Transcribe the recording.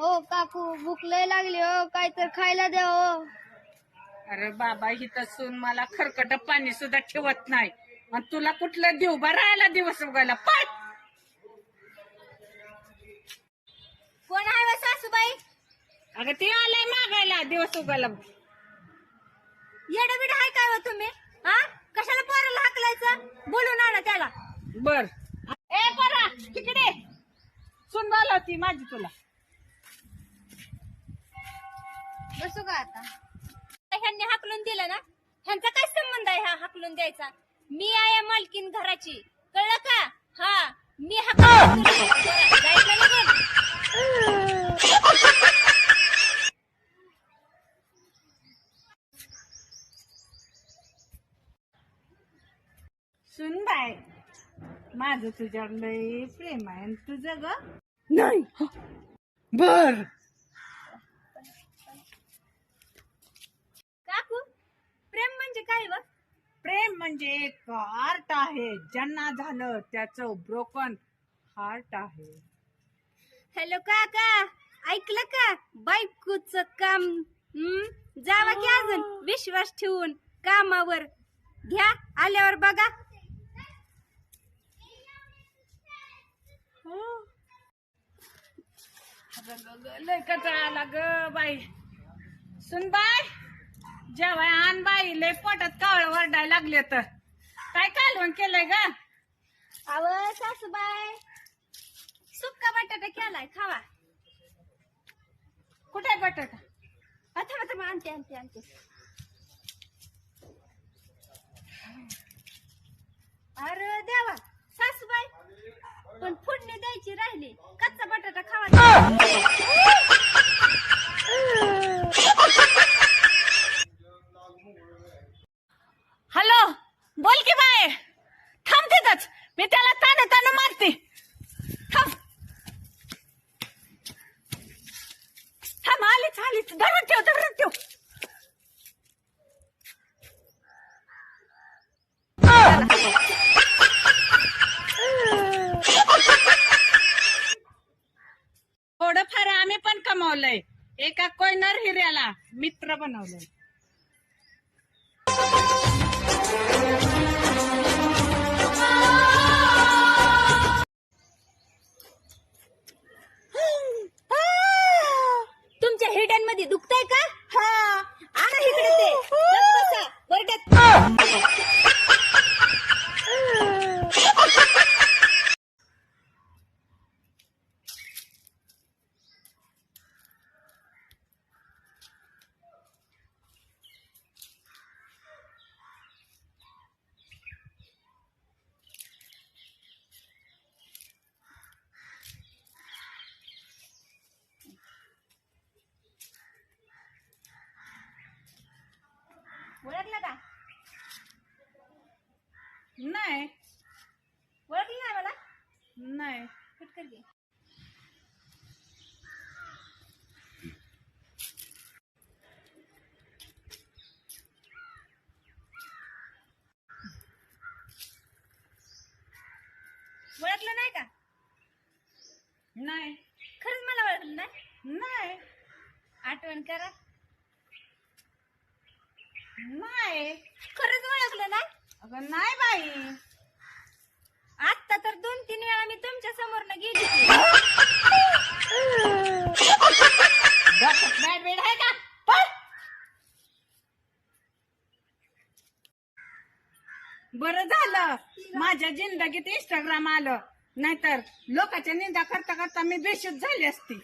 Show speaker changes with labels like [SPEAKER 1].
[SPEAKER 1] ओ काकू भूक लय लागली हो काय तर खायला द्या हो
[SPEAKER 2] अरे बाबा सून मला खरकट पाणी सुद्धा ठेवत नाही. आणि तुला कुठलं देऊ? बा राहायला दिवस उगायला. पाय!
[SPEAKER 1] कोण आहे व सासूबाई?
[SPEAKER 2] अगं ते आलंय मागायला दिवस उगायला.
[SPEAKER 1] येडं बिड आहे काय हो तुम्ही? हा? कशाला पोराला हाकलायचं बोलून आणा त्याला.
[SPEAKER 2] बर. ए परा तिकडे. सून बोलावती माझी तुला.
[SPEAKER 1] बसू का आता? ह्यांनी हाकलून दिलं ना? ह्यांचा काय संबंध आहे हा हाकलून द्यायचा? मी आहे मालकीन घराची. कळलं का? हा मी हाकलून जायचं
[SPEAKER 2] सुन बाय माझं तुझ्यावर लय प्रेम आहे आणि तुझं ग?
[SPEAKER 1] नाही.
[SPEAKER 2] बर
[SPEAKER 1] काकू प्रेम म्हणजे काय व
[SPEAKER 2] प्रेम म्हणजे एक आर्ट आहे. ज्यांना झालं त्याचं ब्रोकन हार्ट आहे.
[SPEAKER 1] हॅलो काका. ऐकलं का? बायकोच काम हं? जावा की अजून. विश्वास ठेवून कामावर. घ्या आल्यावर बघा.
[SPEAKER 2] अगं ग ग, लय कटाळा आला ग बाई. सुन बाय जेवाय आण बाई लय पोटात कावळ वरडायला लागले तर काय कालवण केलंय ग?
[SPEAKER 1] अव सासूबाई सुक्का बटाटा केलाय खावा.
[SPEAKER 2] कुठे बटाटा?
[SPEAKER 1] आता आता आणते आणते आणते. अरे देवा सासूबाई पण फोडणी द्यायची राहिली. कच्चा बटाटा खावा
[SPEAKER 2] हॅलो बोल की बाय थांब तिथंच मी मारते थांब आलीच आलीच धरून ठेव धरून ठेव थोडंफार आम्ही पण कमावलंय एका कोयनर हिऱ्याला मित्र बनवलंय
[SPEAKER 1] हिड्यांमध्ये दुखतंय का हा आणा इकडे ते गप बसा वरड्यात ओळखलं का
[SPEAKER 2] नाही
[SPEAKER 1] ओळखलं नाही मला
[SPEAKER 2] नाही.
[SPEAKER 1] पटकन घे. ओळखलं नाही का?
[SPEAKER 2] नाही.
[SPEAKER 1] खरंच मला ओळखलं नाही?
[SPEAKER 2] नाही.
[SPEAKER 1] आठवण करा.
[SPEAKER 2] नाही.
[SPEAKER 1] खरंच ओळखलं नाही?
[SPEAKER 2] अगं नाही बाई.
[SPEAKER 1] आता तर दोन तीन वेळा मी तुमच्यासमोर गेली
[SPEAKER 2] डोक्यात बेड आहे का? पळ. बरं झालं. माझ्या जिंदगीत इंस्टाग्राम आलं. नाहीतर लोकांच्या निंदा करता करता मी बेशुद्ध झाली असती.